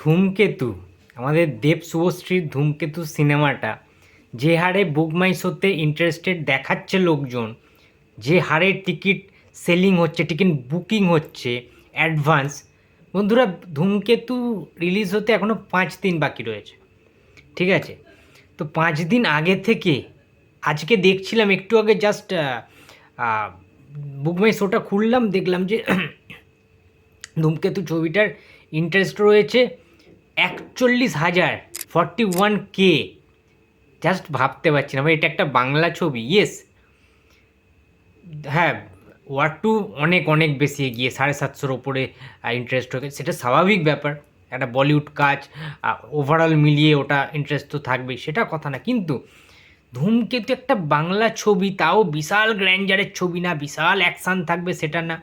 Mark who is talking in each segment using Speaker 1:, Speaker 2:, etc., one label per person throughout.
Speaker 1: ধূমকেতু, আমাদের দেব শুভশ্রীর ধূমকেতু সিনেমাটা, যে হারে বুক মাই শোতে ইন্টারেস্টেড দেখাচ্ছে লোকজন, যে হারে টিকিট সেলিং হচ্ছে, টিকিট বুকিং হচ্ছে অ্যাডভান্স বন্ধুরা, ধূমকেতু রিলিজ হতে এখনও পাঁচ দিন বাকি রয়েছে, ঠিক আছে? তো পাঁচ দিন আগে থেকে, আজকে দেখছিলাম, একটু আগে জাস্ট বুক মাই শোটা খুললাম, দেখলাম যে ধূমকেতু ছবিটার ইন্টারেস্ট রয়েছে একচল্লিশ হাজার ফর্টি ওয়ান কে জাস্ট ভাবতে পারছি না ভাই এটা একটা বাংলা ছবি ইয়েস হ্যাঁ ওয়ার টু অনেক অনেক বেশি এগিয়ে, সাড়ে সাতশোর ওপরে ইন্টারেস্ট হয়ে সেটা স্বাভাবিক ব্যাপার, একটা বলিউড কাজ ওভারঅল মিলিয়ে ওটা ইন্টারেস্ট তো থাকবেই, সেটা কথা না। কিন্তু ধূমকেতু একটা বাংলা ছবি, তাও বিশাল গ্র্যান্ডারের ছবি না, বিশাল অ্যাকশান থাকবে, সেটা না।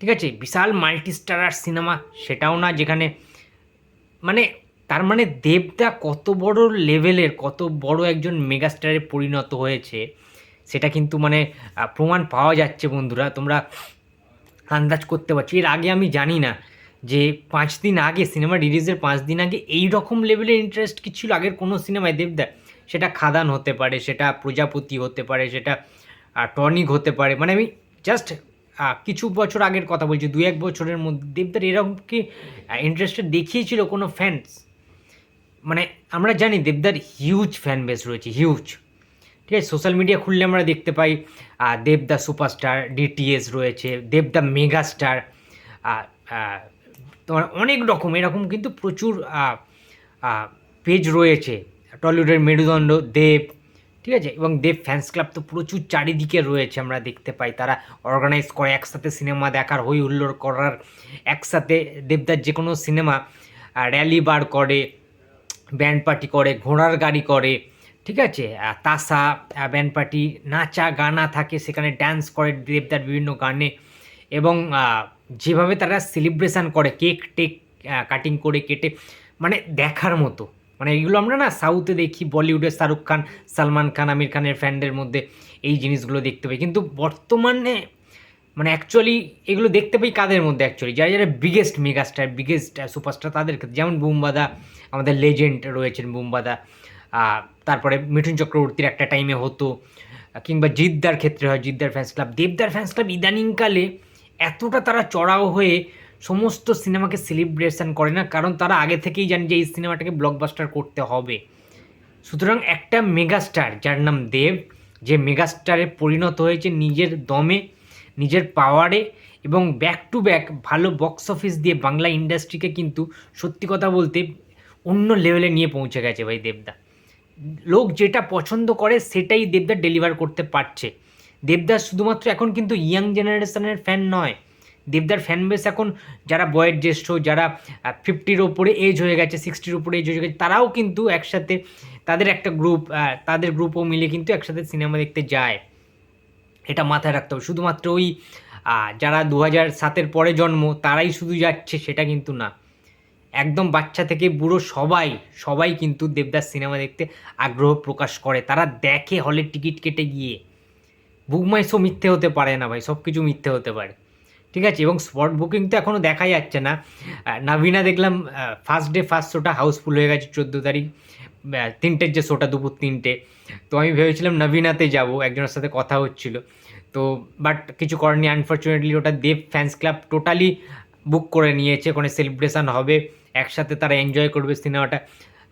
Speaker 1: ঠিক আছে? বিশাল মাল্টি স্টারার সিনেমা সেটাও না যেখানে মানে তার মানে দেবদা কত বড় লেভেলের কত বড় একজন মেগাস্টারে পরিণত হয়েছে, সেটা কিন্তু মানে প্রমাণ পাওয়া যাচ্ছে বন্ধুরা। তোমরা আন্দাজ করতে পারছ। এর আগে আমি জানি না যে পাঁচ দিন আগে সিনেমা রিলিজের পাঁচ দিন আগে এই রকম লেভেলের ইন্টারেস্ট কি ছিল আগের কোনো সিনেমায় দেবদা? সেটা খাদান হতে পারে, সেটা প্রজাপতি হতে পারে, সেটা টনিক হতে পারে। মানে আমি জাস্ট কিছু বছর আগের কথা বলছি দু এক বছরের মধ্যে। দেবদার এরকম কি ইন্টারেস্টেড দেখিয়েছিল কোনো ফ্যান্স মানে আমরা জানি দেবদার হিউজ ফ্যান বেস রয়েছে হিউজ ঠিক আছে সোশ্যাল মিডিয়া খুললে আমরা দেখতে পাই দেবদা সুপারস্টার ডিটিএস রয়েছে, দেবদা মেগাস্টার তোমার অনেক রকম, এরকম কিন্তু প্রচুর পেজ রয়েছে। টলিউডের মেরুদণ্ড, দেব ঠিক আছে? এবং দেব ফ্যান্স ক্লাব তো প্রচুর চারিদিকে রয়েছে, আমরা দেখতে পাই। তারা অর্গানাইজ করে, একসাথে সিনেমা দেখার, হই হুল্লোড় করার, একসাথে দেবদার যে কোনো সিনেমা র্যালি বার করে ব্যান্ড পার্টি করে, ঘোড়ার গাড়ি করে, ঠিক আছে? তাসা ব্যান্ড পার্টি নাচা গানা থাকে, সেখানে ড্যান্স করে দেবদার বিভিন্ন গানে। এবং যেভাবে তারা সেলিব্রেশন করে কেক টেক কাটিং করে, কেটে মানে দেখার মতো। মানে এগুলো আমরা না সাউথে দেখি, বলিউডে শাহরুখ খান, সালমান খান, আমির খানের ফ্যানদের মধ্যে এই জিনিসগুলো দেখতে পাই। কিন্তু বর্তমানে মানে অ্যাকচুয়ালি এগুলো দেখতে পাই কাদের মধ্যে অ্যাকচুয়ালি যারা যারা বিগেস্ট মেগাস্টার বিগেস্ট সুপারস্টার তাদের ক্ষেত্রে। যেমন বুমবাদা, আমাদের লেজেন্ড রয়েছেন বুমবাদা। তারপরে মিঠুন চক্রবর্তীর একটা টাইমে হতো। কিংবা জিদ্দার ক্ষেত্রে হয়, জিদ্দার ফ্যান্স ক্লাব দেবদার ফ্যান্স ক্লাব ইদানিংকালে এতটা তারা চড়াও হয়ে সমস্ত সিনেমাকে সেলিব্রেশন করে না, কারণ তারা আগে থেকেই জানে যে এই সিনেমাটাকে ব্লকবাস্টার করতে হবে। সুতরাং একটা মেগাস্টার যার নাম দেব, যে মেগাস্টারে পরিণত হয়েছে নিজের দমে, নিজের পাওয়ারে এবং ব্যাক টু ব্যাক ভালো বক্স অফিস দিয়ে বাংলা ইন্ডাস্ট্রিকে কিন্তু সত্যি কথা বলতে অন্য লেভেলে নিয়ে পৌঁছে গেছে ভাই দেবদা। লোক যেটা পছন্দ করে সেটাই দেবদা ডেলিভার করতে পারছে। দেবদাস শুধুমাত্র এখন কিন্তু ইয়াং জেনারেশনের ফ্যান নয় দেবদার ফ্যান বেস এখন যারা বয়োজ্যেষ্ঠ যারা ফিফটির ওপরে এজ হয়ে গেছে সিক্সটির ওপরে এজ হয়ে গেছে, তারাও কিন্তু একসাথে তাদের একটা গ্রুপ তাদের গ্রুপও মিলে কিন্তু একসাথে সিনেমা দেখতে যায়। এটা মাথায় রাখতে হবে। শুধুমাত্র ওই যারা দু হাজার সাতের পরে জন্ম, তারাই শুধু যাচ্ছে সেটা কিন্তু না। একদম বাচ্চা থেকে বুড়ো সবাই সবাই কিন্তু দেবদাস সিনেমা দেখতে আগ্রহ প্রকাশ করে। তারা দেখে হলের টিকিট কেটে গিয়ে। বুকমাই শো মিথ্যে হতে পারে না ভাই সব কিছু মিথ্যে হতে পারে। ঠিক আছে? এবং স্পট বুকিং তো এখনও দেখা যাচ্ছে না। নাভিনা দেখলাম ফার্স্ট ডে ফার্স্ট শোটা হাউসফুল হয়ে গেছে চোদ্দ তারিখ। তিনটের যে শোটা দুপুর তিনটে। তো আমি ভেবেছিলাম নবীনাতে যাব, একজনের সাথে কথা হচ্ছিল। তো বাট কিছু করেনি আনফর্চুনেটলি ওটা Dev fans club totally book করে নিয়েছে। ওখানে সেলিব্রেশন হবে। একসাথে তারা এনজয় করবে সিনেমাটা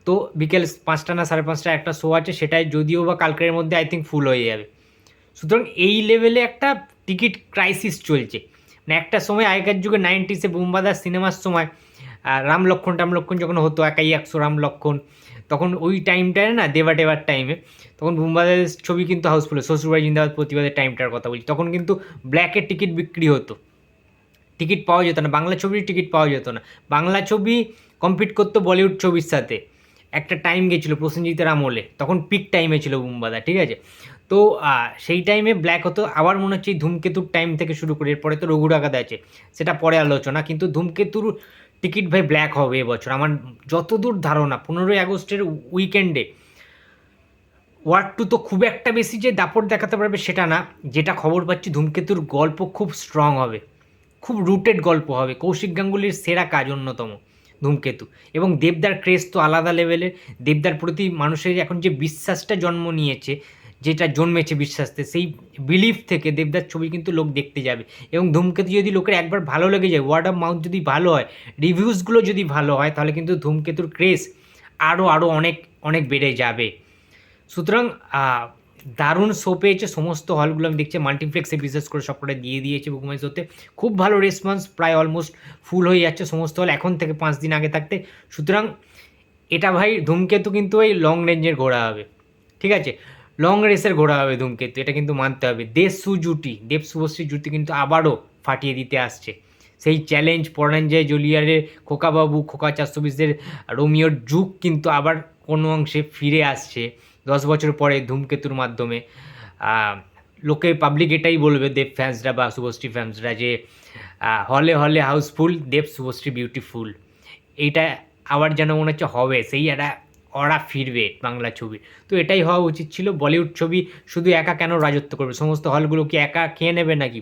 Speaker 1: তো বিকেল পাঁচটা না সাড়ে পাঁচটা একটা শো আছে, সেটাই যদিও বা কালকের মধ্যে আই থিঙ্ক ফুল হয়ে যাবে। সুতরাং এই লেভেলে একটা টিকিট ক্রাইসিস চলছে। মানে একটা সময় আগেকার যুগে নাইনটিসে বুম্বাদার সিনেমার সময় রাম লক্ষণ টাম লক্ষণ যখন হতো, একাই একশো রাম লক্ষণ, তখন ওই টাইমটায় না দেবা টেবার টাইমে তখন বুম্বাদের ছবি কিন্তু হাউসফুল শ্বশুরবাড়ি জিন্দাবাদ প্রতিবাদের টাইমটার কথা বলছি, তখন কিন্তু ব্ল্যাকের টিকিট বিক্রি হতো। টিকিট পাওয়া যেত না, বাংলা ছবির টিকিট পাওয়া যেত না। বাংলা ছবি কম্পিট করতো বলিউড ছবির সাথে। একটা টাইম গেছিল প্রসেনজিতের আমলে, তখন পিক টাইমে ছিল বুম্বাদা, ঠিক আছে? তো সেই টাইমে ব্ল্যাক হতো, আবার মনে হচ্ছে ধূমকেতুর টাইম থেকে শুরু করে, এরপরে তো রঘু আছে, সেটা পরে আলোচনা, কিন্তু ধূমকেতুর টিকিট ভাই ব্ল্যাক হবে এবছর। আমার যতদূর ধারণা, পনেরোই আগস্টের উইকেন্ডে ওয়ার্ড টু তো খুব একটা বেশি যে দাপট দেখাতে পারবে সেটা না, যেটা খবর পাচ্ছি ধূমকেতুর গল্প খুব স্ট্রং হবে, খুব রুটেড গল্প হবে, কৌশিক গাঙ্গুলির সেরা কাজ অন্যতম। ধূমকেতু। এবং দেবদার ক্রেজ তো আলাদা লেভেলের। দেবদার প্রতি মানুষের এখন যে বিশ্বাসটা জন্ম নিয়েছে, যেটা জন্মেছে বিশ্বাসতে, সেই বিলিফ থেকে দেবদার ছবি কিন্তু লোক দেখতে যাবে। এবং ধূমকেতু যদি লোকের একবার ভালো লেগে যায় ওয়ার্ড অফ মাউথ যদি ভালো হয় রিভিউসগুলো যদি ভালো হয়, তাহলে কিন্তু ধূমকেতুর ক্রেজ আরও আরও অনেক অনেক বেড়ে যাবে। সুতরাং দারুণ শো পেয়েছে, সমস্ত হলগুলো আমি দেখছি মাল্টিপ্লেক্সে বিশেষ করে সবকটা দিয়ে দিয়েছে বুকমাই শোতে খুব ভালো রেসপন্স প্রায় অলমোস্ট ফুল হয়ে যাচ্ছে সমস্ত হল এখন থেকে পাঁচ দিন আগে থাকতে। সুতরাং এটা ভাই ধূমকেতু কিন্তু ওই লং রেঞ্জের ঘোড়া হবে। ঠিক আছে? লং রেসের ঘোড়া হবে ধূমকেতু, এটা কিন্তু মানতে হবে। দেশ সু জুটি দেব শুভশ্রী জুটি কিন্তু আবারও ফাটিয়ে দিতে আসছে। সেই চ্যালেঞ্জ পরাঞ্জয় জলিয়ারের, খোকাবাবু, খোকা চারশো বিশের রোমিওর যুগ কিন্তু আবার কোনো অংশে ফিরে আসছে। দশ বছর পরে ধূমকেতুর মাধ্যমে লোকে পাবলিক এটাই বলবে, দেব ফ্যান্সরা বা শুভশ্রী ফ্যান্সরা যে হলে হলে হাউসফুল দেব শুভশ্রী বিউটিফুল এইটা আবার যেন মনে হচ্ছে হবে, সেই একটা অরা ফিরবে বাংলা ছবি। তো এটাই হওয়া উচিত ছিল, বলিউড ছবি শুধু একা কেন রাজত্ব করবে? সমস্ত হলগুলো কি একা খেয়ে নেবে নাকি?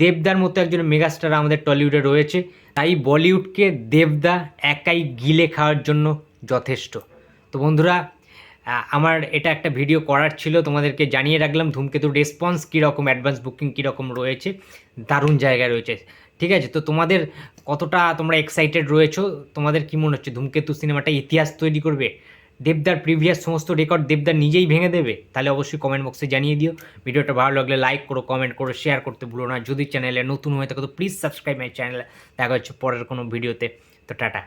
Speaker 1: দেবদার মতো একজন মেগাস্টার আমাদের টলিউডে রয়েছে, তাই বলিউডকে দেবদা একাই গিলে খাওয়ার জন্য যথেষ্ট। তো বন্ধুরা আমার এটা একটা ভিডিও করার ছিল, তোমাদেরকে জানিয়ে রাখলাম ধূমকেতুর রেসপন্স কীরকম অ্যাডভান্স বুকিং কীরকম রয়েছে, দারুণ জায়গায় রয়েছে। ঠিক আছে, তো তোমাদের কতটা তোমরা এক্সাইটেড রয়েছো, তোমাদের কি মনে হচ্ছে, ধূমকেতু সিনেমাটা ইতিহাস তৈরি করবে? দেবদার প্রিভিয়াস সমস্ত রেকর্ড দেবদার নিজেই ভেঙে দেবে? তাহলে অবশ্যই কমেন্ট বক্সে জানিয়ে দিও। ভিডিওটা ভালো লাগলে লাইক করো কমেন্ট করো শেয়ার করতে ভুলো না। যদি চ্যানেলে নতুন হয়ে থাকো, তো প্লিজ সাবস্ক্রাইব মাই চ্যানেল দেখা হচ্ছে পরের কোনো ভিডিওতে তো টাটা।